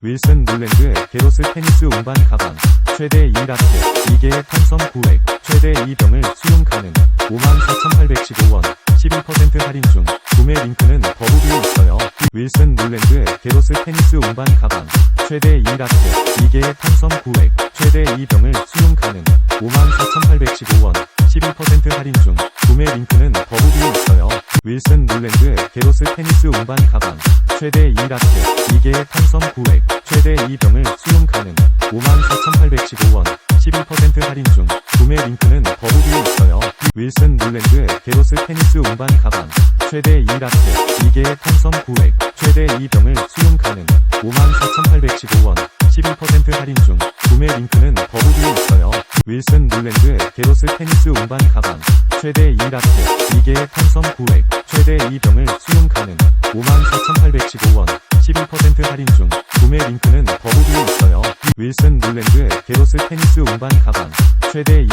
윌슨 룰랜드의 게로스 테니스 운반 가방 최대 2라켓 2개의 탄성 9획 최대 2병을 수용 가능 54,815원 11% 할인 중 구매 링크는 더보기에 있어요. 윌슨 룰랜드의 게로스 테니스 운반 가방 최대 2라켓 2개의 탄성 9획 최대 2병을 수용 가능 54,815원 11% 할인 중 구매 링크는 더보기에 있어요 윌슨 룰랜드의 게로스 테니스 운반 가방 최대 2라켓 2개의 탄성 9획 최대 2병을 수용 가능 54,815원 11% 할인 중. 구매 링크는 더보기에 있어요. 윌슨 룰랜드의 게로스 테니스 운반 가방 최대 2라켓 2개의 탄성 9획 최대 2병을 수용 가능 54,815원 11% 할인 중. 구매 링크는 더보기에 있어요. 윌슨 룰랜드의 게로스 테니스 운반 가방 최대 2라켓 2개의 탄성 9획 최대 2병을 수용 가능. 54,815원 11% 할인 중 구매 링크는 더보기에 있어요. 윌슨 룰랜드의 게로스 테니스 운반 가방. 최대 2